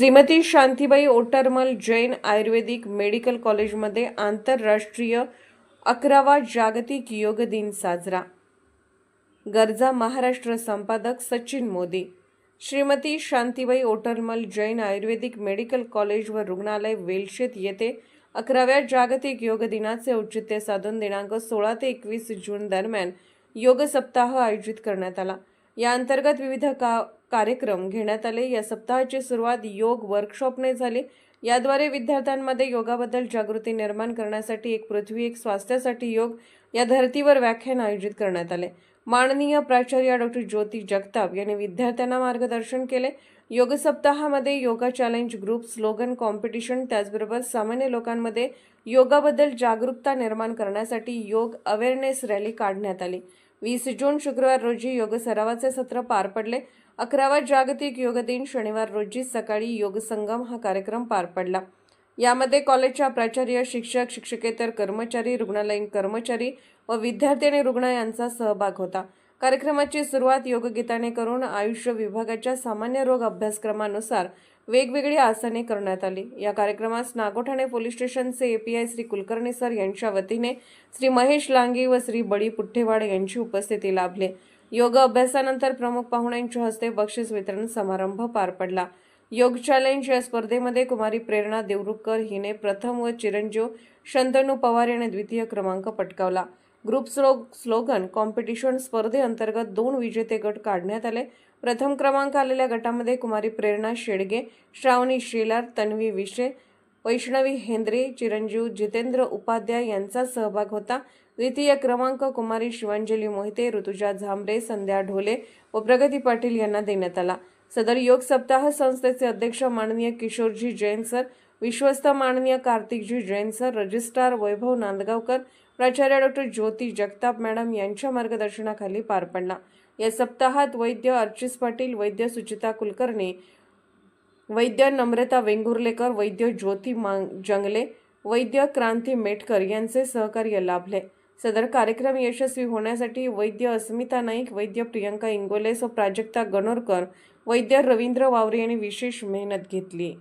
श्रीमती शांतीबाई ओटरमल जैन आयुर्वेदिक medical कॉलेजमध्ये आंतरराष्ट्रीय अकरावा जागतिक योग दिन साजरा. गरजा महाराष्ट्र संपादक सचिन मोदी. श्रीमती शांतीबाई ओटरमल जैन आयुर्वेदिक मेडिकल कॉलेज व रुग्णालय वेलशेत येथे अकराव्या जागतिक योग दिनाचे औचित्य साधून दिनांक सोळा ते एकवीस जून दरम्यान योग सप्ताह आयोजित करण्यात आला. या अंतर्गत विविध का कार्यक्रम घेण्यात आले. या सप्ताहाची सुरुवात योग वर्कशॉपने झाली. याद्वारे विद्यार्थ्यांमध्ये योगाबद्दल जागृती निर्माण करण्यासाठी एक पृथ्वी एक स्वास्थ्यासाठी योग या धर्तीवर व्याख्यान आयोजित करण्यात आले. माननीय प्राचार्य डॉक्टर ज्योती जगताप यांनी विद्यार्थ्यांना मार्गदर्शन केले. योग सप्ताहामध्ये yoga challenge group slogan competition त्याचबरोबर सामान्य लोकांमध्ये योगाबद्दल जागरूकता निर्माण करण्यासाठी योग अवेअरनेस रॅली काढण्यात आली. वीस जून शुक्रवार रोजी योग सरावाचे सत्र पार पडले. अकरावा जागतिक योग दिन शनिवार रोजी सकाळी योग संगम हा कार्यक्रम पार पडला. यामध्ये कॉलेजच्या प्राचार्य शिक्षक शिक्षकेतर कर्मचारी रुग्णालयीन कर्मचारी व विद्यार्थी आणि रुग्ण यांचा सहभाग होता. कार्यक्रमाची सुरुवात योगगीताने करून आयुष्य विभागाच्या सामान्य रोग अभ्यासक्रमानुसार वेगवेगळी आसने करण्यात आली. या कार्यक्रमास नागोठाणे पोलीस स्टेशनचे एपीआय श्री कुलकर्णी सर यांच्या वतीने श्री महेश लांगे व श्री बळी पुठ्ठेवाड यांची उपस्थिती लाभली. योग अभ्यासानंतर प्रमुख पाहुण्यांच्या हस्ते बक्षीस वितरण समारंभ पार पडला. योग चॅलेंज या स्पर्धेमध्ये कुमारी प्रेरणा देवरुखकर हिने प्रथम व चिरंजीव शंतनू पवार याने द्वितीय क्रमांक पटकावला. ग्रुप स्लो स्लोगन कॉम्पिटिशन स्पर्धेअंतर्गत दोन विजेते गट काढण्यात आले. प्रथम क्रमांक आलेल्या गटामध्ये कुमारी प्रेरणा शेडगे श्रावणी शेलार तन्वी विशे वैष्णवी हेंद्रे चिरंजीव जितेंद्र उपाध्याय यांचा सहभाग होता. द्वितीय क्रमांक कुमारी शिवांजली मोहिते ऋतुजा झांबरे संध्या ढोले व प्रगती पाटील यांना देण्यात आला. सदर योग सप्ताह संस्थेचे अध्यक्ष माननीय किशोरजी जैन सर विश्वस्त माननीय कार्तिकजी जैन सर रजिस्ट्रार वैभव नांदगावकर प्राचार्य डॉक्टर ज्योती जगताप मॅडम यांच्या मार्गदर्शनाखाली पार पडला. या सप्ताहात वैद्य अर्चिस पाटील वैद्य सुचिता कुलकर्णी वैद्य नम्रता वेंगुर्लेकर वैद्य ज्योती मांग जंगले वैद्य क्रांती मेटकर यांचे सहकार्य लाभले. सदर कार्यक्रम यशस्वी होण्यासाठी वैद्य अस्मिता नाईक वैद्य प्रियंका इंगोले व प्राजक्ता गणोरकर वैद्य रवींद्र वावरे यांनी विशेष मेहनत घेतली.